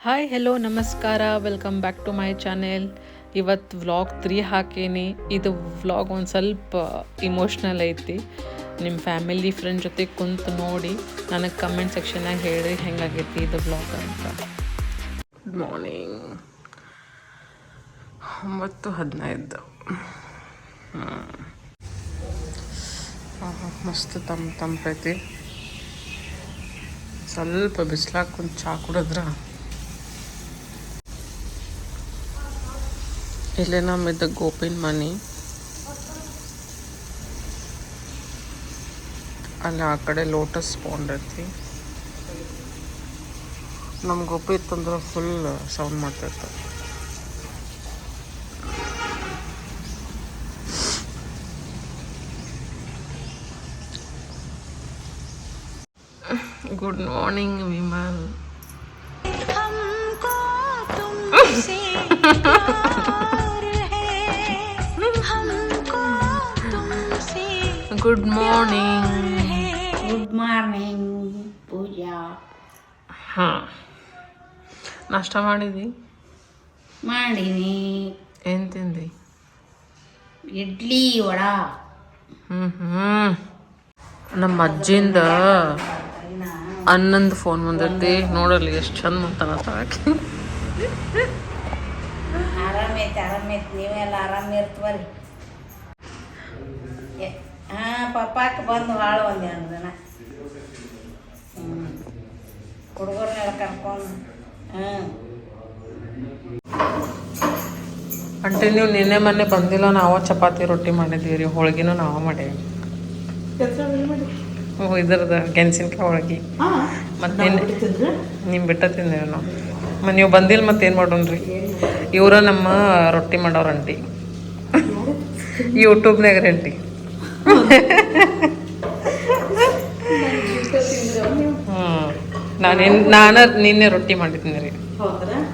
Hi hello ನಮಸ್ಕಾರ. Welcome back to my channel ಇವತ್ತು vlog three ಹಾಕೇನಿ. ಇದು ವ್ಲಾಗ್ ಒಂದು ಸ್ವಲ್ಪ ಇಮೋಷ್ನಲ್ ಐತಿ. ನಿಮ್ಮ ಫ್ಯಾಮಿಲಿ ಫ್ರೆಂಡ್ ಜೊತೆ ಕುಂತು ನೋಡಿ ನನಗೆ ಕಮೆಂಟ್ ಸೆಕ್ಷನ್ನಾಗ ಹೇಳಿ ಹೆಂಗಾಗೈತಿ ಇದು ವ್ಲಾಗ್ ಅಂತ. ಗುಡ್ ಮಾರ್ನಿಂಗ್ ಒಂಬತ್ತು ಹದಿನೈದು. ಮಸ್ತ್ ತಂಪು ತಂಪೈತಿ ಸ್ವಲ್ಪ ಬಿಸ್ಲಾಗ ಕುಂತು ಚಹಾ ಕುಡಿದ್ರ ಇಲ್ಲೇ the ಗೋಪಿನ ಮನಿ ಅಲ್ಲಿ ಆ ಕಡೆ ಲೋಟಸ್ ಪೌಂಡ್ ಐತಿ ನಮ್ಮ ಗೋಪಿ ಇತ್ತಂದ್ರೆ full sound ಮಾಡ್ತಿರ್ತಾವೆ good morning Vimal good morning good morning Pooja ನಷ್ಟ ಮಾಡಿದಿ ಮಾಡೀನಿ ಏನು ತಿಂದಿ ಇಡ್ಲಿ ವಡ ಹ್ಞೂ ಹ್ಞೂ ನಮ್ಮ ಅಜ್ಜಿಂದ ಅನ್ನಂದು ಫೋನ್ ಬಂದೈತಿ ನೋಡಲ್ಲಿ ಎಷ್ಟು ಚಂದ ಮಾಡ್ತಾನತ್ತ ಆಕೆ ಆರಾಮೈತೆ ಆರಾಮೈತೆ ನೀವೆಲ್ಲ ಆರಾಮ ಇರ್ತೀವರಿ ಹಾಂ ಪಪ್ಪಾಕ್ಕೆ ಬಂದು ಭಾಳ ಒಂದು ಎರಡು ದಿನ ಹ್ಞೂ ಕರ್ಕೊಂಡು ಹಾಂ. ಅಂಟಿ ನೀವು ನಿನ್ನೆ ಮೊನ್ನೆ ಬಂದಿಲ್ಲ ನಾವು ಚಪಾತಿ ರೊಟ್ಟಿ ಮಾಡಿದ್ದೀವಿ ರೀ ಹೋಳ್ಗಿನೂ ನಾವು ಮಾಡೇವಿ. ಹ್ಞೂ ಇದ್ರದ ಗೆಣಸಿನ್ಕಾಯಿ ಹೋಳ್ಗಿ. ಮತ್ತೆ ನಿನ್ನೆ ನಿಮ್ಮ ಬಿಟ್ಟ ತಿಂದೇವೆ ನಾವು. ಮತ್ತು ನೀವು ಬಂದಿಲ್ಲ ಮತ್ತೆ ಏನು ಮಾಡೋಣ್ರಿ? ಇವರ ನಮ್ಮ ರೊಟ್ಟಿ ಮಾಡೋರು ಅಂಟಿ ಯೂಟ್ಯೂಬ್ನಾಗ ರೀ ಅಂಟಿ ನಾನು ನಾನು ನಿನ್ನೆ ರೊಟ್ಟಿ ಮಾಡಿದ್ದೀನಿ ರೀ.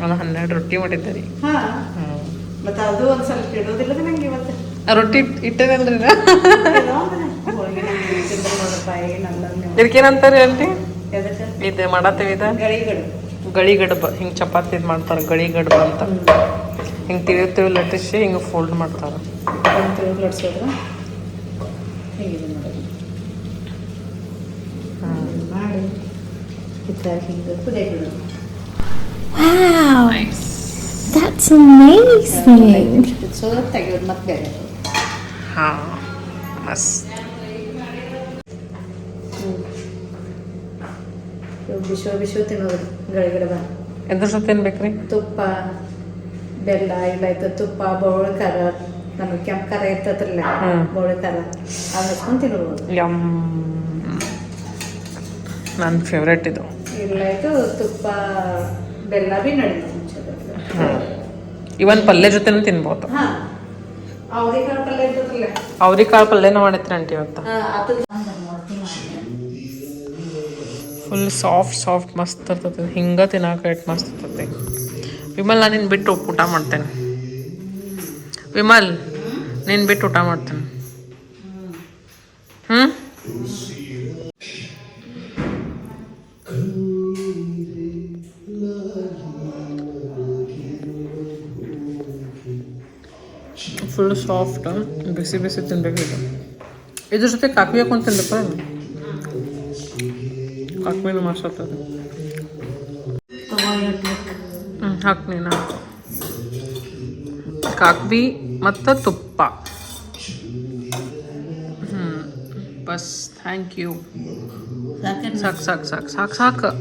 ನಾನು ಹನ್ನೆರಡು ರೊಟ್ಟಿ ಮಾಡಿದ್ದೆ ರೀ. ಹಾ. ಮತ್ತೆ ಅದು ಒಂದ್ ಸ್ವಲ್ಪ ಇಡೋದಿಲ್ಲದ ನಂಗೆ ಇವತ್ತು? ರೊಟ್ಟಿ ಇಟ್ಟೇನಲ್ರಿ ಇದಕ್ಕೇನಂತಾರೆ ಗಳಿ ಎದಕ್ಕೆ? ಇದು ಮಾಡತ್ತೇವೆ ಇದು? ಗಳಿಗಳು ಗಳಿಗಡ್ಬ ಹಿಂಗೆ ಚಪಾತಿ ಇದು ಮಾಡ್ತಾರೆ ಗಳಿಗಡ್ಬ ಅಂತ. ಹಿಂಗೆ ತಿಳಿ ತಿಳಿ ಲಟ್ಟಿಸಿ ಹಿಂಗೆ ಫೋಲ್ಡ್ ಮಾಡ್ತಾರೆ. ಒಂದು ತಿರುಗಿ ಲಟ್ಸೋದ್ರ ಹೇಗಿದೆ ನೋಡಿ ಮಾಡಿ ಇತ್ತಾಗ ಹಿಂಗೆ ಕುದಿಯ ಬಿಡೋದು Wow, that's amazing. ಸೊ ತೆಗೆಯೋದು ಮತ್ತೆ ಬೇರೆ ಹಾಂ ಮಸ್ತ್ ಇವು ಬಿಸೋ ಬಿಸೋ ತಿನ್ನೋದು ಗಳಿಗಡ ಬಾ ಎದ್ರ ಜೊತೆ ತಿನ್ಬೇಕ್ರಿ ತುಪ್ಪ ಬೆಲ್ಲ ಇಲ್ಲ ಆಯ್ತು ತುಪ್ಪ ಬೌಳ ಖಾರ ನಮಗೆ ಕೆಂಪು ಖಾರ ಇರ್ತತ್ರಲ್ಲ. ಬೌಳ ಖಾರ ಅದು ಹಚ್ಕೊಂಡು ತಿನ್ಬೋದು ಯಮ್. ನನ್ನ ಫೇವ್ರೇಟ್ ಇದು. ಇಲ್ಲ ಇದು ತುಪ್ಪ ಬೆಲ್ಲ ಬಿ ನಡೀತು ಇವನ್ ಪಲ್ಯ ಜೊತೆನೂ ತಿನ್ಬೋದು. ಅವ್ರಿಕಾಳು ಪಲ್ಯನ ಮಾಡಿತ್ರಿ ಆಂಟಿ ಇವತ್ತು ಫುಲ್ ಸಾಫ್ಟ್ ಸಾಫ್ಟ್ ಮಸ್ತ್ ಇರ್ತದೆ. ಹಿಂಗೆ ತಿನ್ನಾಕ ಮಸ್ತ್ ಇರ್ತದೆ. ವಿಮಲ್ ನಾನು ನಿನ್ನ ಬಿಟ್ಟು ಊಟ ಮಾಡ್ತೇನೆ. ವಿಮಲ್ ನಿನ್ನ ಬಿಟ್ಟು ಊಟ ಮಾಡ್ತೇನೆ ಹ್ಞೂ ಫುಲ್ ಸಾಫ್ಟ್ ಬಿಸಿ ಬಿಸಿ ತಿನ್ಬೇಕು ಇದು ಇದ್ರ ಜೊತೆ ಕಾಫಿ ಹಾಕೊಂಡು ತಿನ್ಬೇಕು ಕಾಫಿನೂ ಮಸ್ತ್ ಆಗ್ತದೆ ಹ್ಞೂ ಹಾಕಿ ನೀನು ಹಾಕು ಕಾಕ್ಬಿ ಮತ್ತು ತುಪ್ಪ ಹ್ಞೂ ಬಸ್ ಥ್ಯಾಂಕ್ ಯು ಸಾಕು ಸಾಕು ಸಾಕು ಸಾಕು ಸಾಕು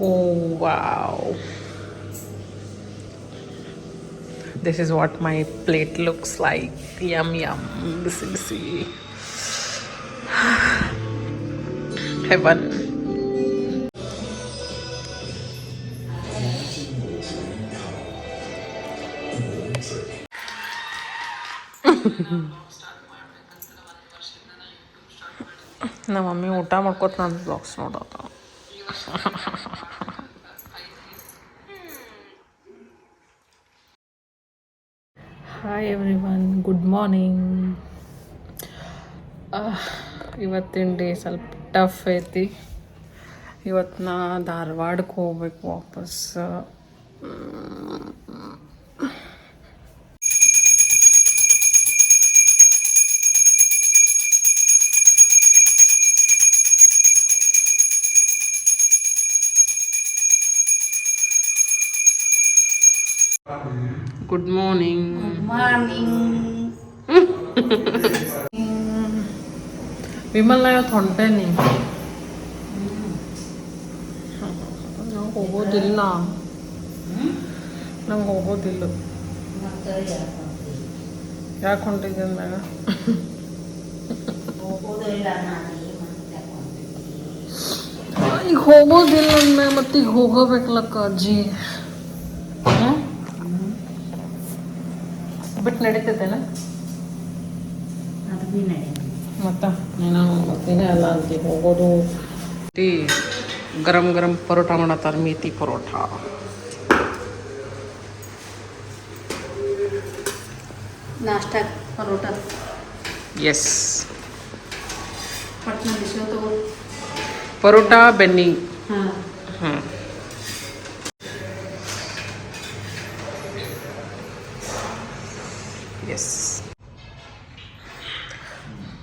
Oh wow. This is what my plate looks like. Yum yum. Busy busy. Heaven. ನಮ್ಮ ಮಮ್ಮಿ ಊಟ ಮಾಡ್ಕೊತ ನಾನು ಬ್ಲಾಗ್ಸ್ ನೋಡೋದು hi every one good morning ಇವತ್ತಿನ ಡೇ ಸ್ವಲ್ಪ ಟಫ್ ಐತಿ ಇವತ್ತು ನಾ ಧಾರವಾಡಕ್ಕೆ ಹೋಗ್ಬೇಕು ವಾಪಸ್ Thank you. ಮಾರ್ನಿಂಗ್ ವಿಮಲ್ ನಾ ಇವತ್ತು ಹೊಂಟೇನಿ ನಾವು ಹೋಗೋದಿಲ್ಲ ನಂಗೆ ಹೋಗೋದಿಲ್ಲ ಮತ್ತೆ ಯಾಕೆ ಹೊಂಟಿದ್ದೆ ಅಂದಾಗ ಹೋಗೋದು ಇಲ್ಲ ನಾನು ಮತ್ತೆ ಈಗ ಹೋಗೋದಿಲ್ಲ ಅಂದಾಗ ಮತ್ತೆ ಈಗ ಹೋಗೋಬೇಕಲ್ಲಕ್ಕ ಅಜ್ಜಿ ಬಿಟ್ಟು ನಡೀತೈತೇನ? ಅದು ಭೀ ನಡೆಯ ಮತ್ತು? ಏನೋ ದಿನ ಅಲ್ಲ ಅಂತ ಹೋಗೋದು. ಟೀ ಗರಂ ಗರಂ ಪರೋಟ ಮಾಡತ್ತಾರ ಮೇತಿ ಪರೋಟ. ನಾಷ್ಟ ಪರೋಟ. ಎಸ್ ಪರೋಟ ಬೆನ್ನಿ ಹಾಂ. ಹ್ಞೂ ಎಸ್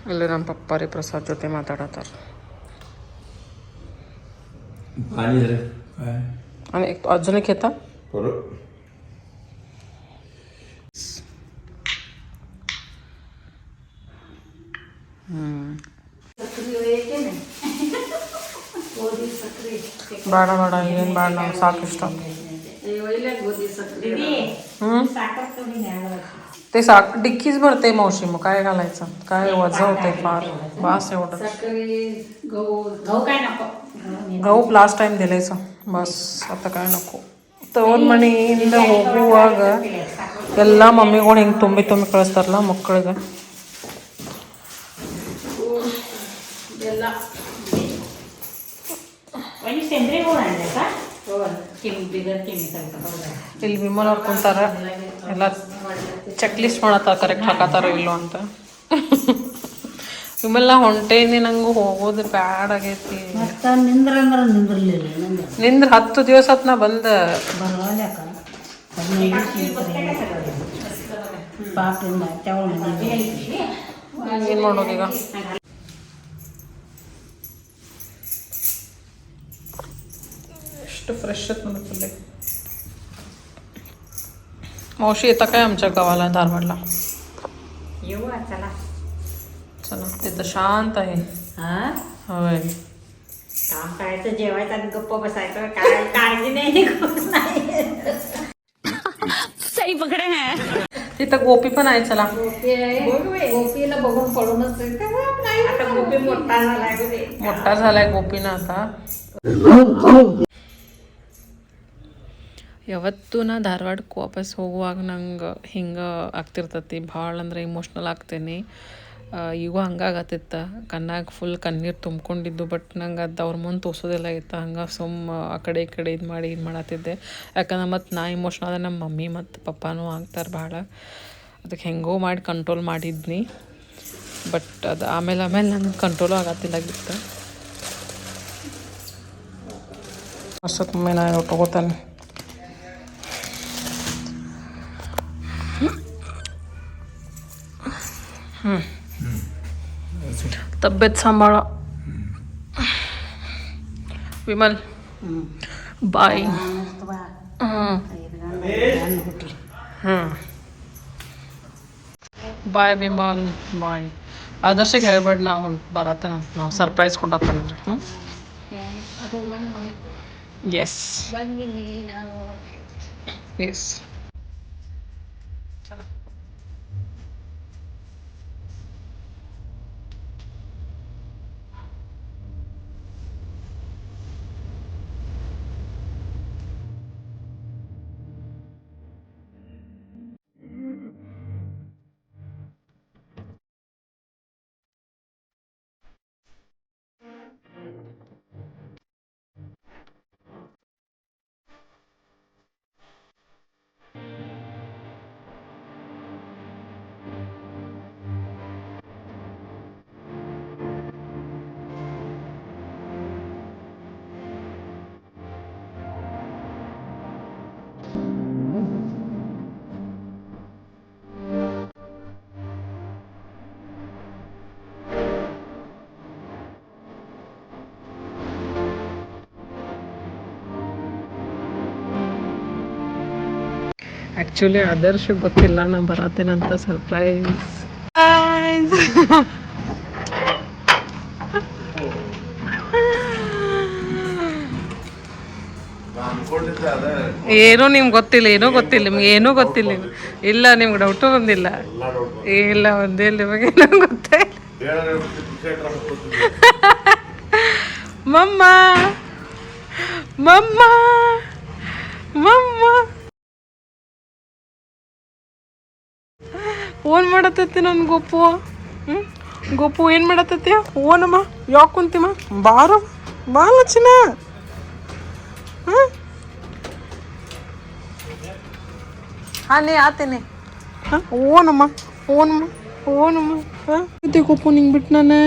ಅಲ್ಲಿ ನಮ್ಮ ಪಪ್ಪಾರಿ ಪ್ರಸಾದ್ ಜೊತೆ ಮಾತಾಡತ್ತಾರ ಅಜ್ಜನ ಕೇತ ಬೇಡ ಬೇಡ ಏನು ಬೇಡ ನಮ್ಗೆ ಸಾಕಿಷ್ಟ ಹ್ಞೂ ते साख डिक्कीच भरते मावशी मग काय घालायचं? काय वजन होतंय फार? बास एवढं. गहू लास्ट टाइम दिलायचं. बस आता काय नको. ತಗೊಂಡು ಮನೆ होऊ ಹೋಗುವಾಗ ಎಲ್ಲ ಮಮ್ಮಿಗಳು ಹಿಂಗೆ ತುಂಬಿ ತುಂಬಿ ಕಳಿಸ್ತಾರಲ್ಲ ಮಕ್ಕಳಿಗೆ ಇಲ್ಲಿ ವಿಮಲ್ ಅವ್ರು ಕುಂತಾರ ಎಲ್ಲ ಚೆಕ್ ಲಿಸ್ಟ್ ಮಾಡತ್ತಾರ ಕರೆಕ್ಟ್ ಹಾಕತ್ತಾರ ಇಲ್ಲೋ ಅಂತ. ಇವೆಲ್ಲ ಹೊಂಟೇನಿ ನಂಗು ಹೋಗೋದು ಬ್ಯಾಡ್ ಆಗೈತಿ. ನಿಂದ್ರ ಹತ್ತು ದಿವಸ ಹತ್ ನಾ ಬಂದ. ಮಾಡೋದು ಈಗ? ಎಷ್ಟು ಫ್ರೆಶ್ ಆಯ್ತು ನನಗೆ ಫುಲ್ಲೆ मावशी येता काय आमच्या गावाला धारवाडला? येऊ चला. चला ते तर शांत आहे. हा? होय. जेवायचं आणि गप्प बसायचं काय तिथं गोपी पण आहे चला. गोपी बघून पडूनच आता गोपी मोठा झालाय मोठा झालाय गोपीनं आता. ಯಾವತ್ತೂ ನಾ ಧಾರವಾಡಕ್ಕೆ ವಾಪಸ್ ಹೋಗುವಾಗ ನಂಗೆ ಹಿಂಗೆ ಆಗ್ತಿರ್ತೈತಿ, ಭಾಳ ಅಂದ್ರೆ ಇಮೋಷ್ನಲ್ ಆಗ್ತೇನೆ. ಈಗ ಹಂಗಾಗತ್ತಿತ್ತ. ಕಣ್ಣಾಗ ಫುಲ್ ಕಣ್ಣೀರು ತುಂಬ್ಕೊಂಡಿದ್ದು ಬಟ್ ನಂಗೆ ಅದು ಅವ್ರ ಮುಂದೆ ತೋರ್ಸೋದಿಲ್ಲ ಇತ್ತು. ಹಂಗೆ ಸುಮ್ಮ ಆ ಕಡೆ ಈ ಕಡೆ ಇದು ಮಾಡಿ, ಇದು ಮಾಡತ್ತಿದ್ದೆ. ಯಾಕಂದ್ರೆ ಮತ್ತು ನಾ ಇಮೋಷ್ನಲ್ ಆದರೆ ನಮ್ಮ ಮಮ್ಮಿ ಮತ್ತು ಪಪ್ಪಾನೂ ಆಗ್ತಾರೆ ಭಾಳ. ಅದಕ್ಕೆ ಹೆಂಗೋ ಮಾಡಿ ಕಂಟ್ರೋಲ್ ಮಾಡಿದ್ನಿ. ಬಟ್ ಅದು ಆಮೇಲೆ ಆಮೇಲೆ ನನಗೆ ಕಂಟ್ರೋಲು ಆಗತ್ತಿಲ್ಲಾಗಿತ್ತು ವರ್ಷಕ್ಕೊಮ್ಮೆ ನಾನು ತಗೋತಾನೆ. तब्येत सांभाळा विमल बाय मस्त बा. हं. छान होती. हं. ಬಾಯ್ ಬಿಂಬಾಲ್ ಬಾಯ್ ಆದರ್ಶಕ್ಕೆ ಹೇಳ್ಬೇಡ ನಾವು ಬರತ್ತೆ ನಾವು ಸರ್ಪ್ರೈಸ್ ಕೊಡತ್ತಂದ್ರೆ ಹ್ಞೂ ಎಸ್ ಎಸ್ ಆ್ಯಕ್ಚುಲಿ ಆದರ್ಶ ಗೊತ್ತಿಲ್ಲ ನಾ ಬರತ್ತೇನಂತ ಸರ್ಪ್ರೈಸ್ ಏನೂ ನಿಮ್ಗೆ ಗೊತ್ತಿಲ್ಲ, ಏನೂ ಗೊತ್ತಿಲ್ಲ, ನಿಮ್ಗೆ ಏನೂ ಗೊತ್ತಿಲ್ಲ. ಇಲ್ಲ, ನಿಮ್ಗೆ ಡೌಟು ಬಂದಿಲ್ಲ. ಇಲ್ಲ, ಒಂದೇ ನಿಮಗೆ ಏನೂ ಗೊತ್ತೇ ಮಮ್ಮ ಮಮ್ಮ ಮಮ್ಮ. ಫೋನ್ ಮಾಡತ್ತೈತಿ ನನ್ನ ಗೊಪ್ಪು ಹ್ಞೂ ಗೊಪ್ಪು ಏನು ಮಾಡತ್ತೈತಿ? ಓನಮ್ಮ ಯಾಕೆ ಕುಂತಿಮ್ಮ? ಬಾರು ಬಾ ಲಕ್ಷಣ. ಹಾಂ ಹಾಂ ನೀ ಆತೇನೆ. ಹಾಂ ಓನಮ್ಮ ಓನಮ್ಮ ಓನಮ್ಮ ಹಾಂ? ಗೊಪ್ಪು ನಿಂಗೆ ಬಿಟ್ಟು ನಾನು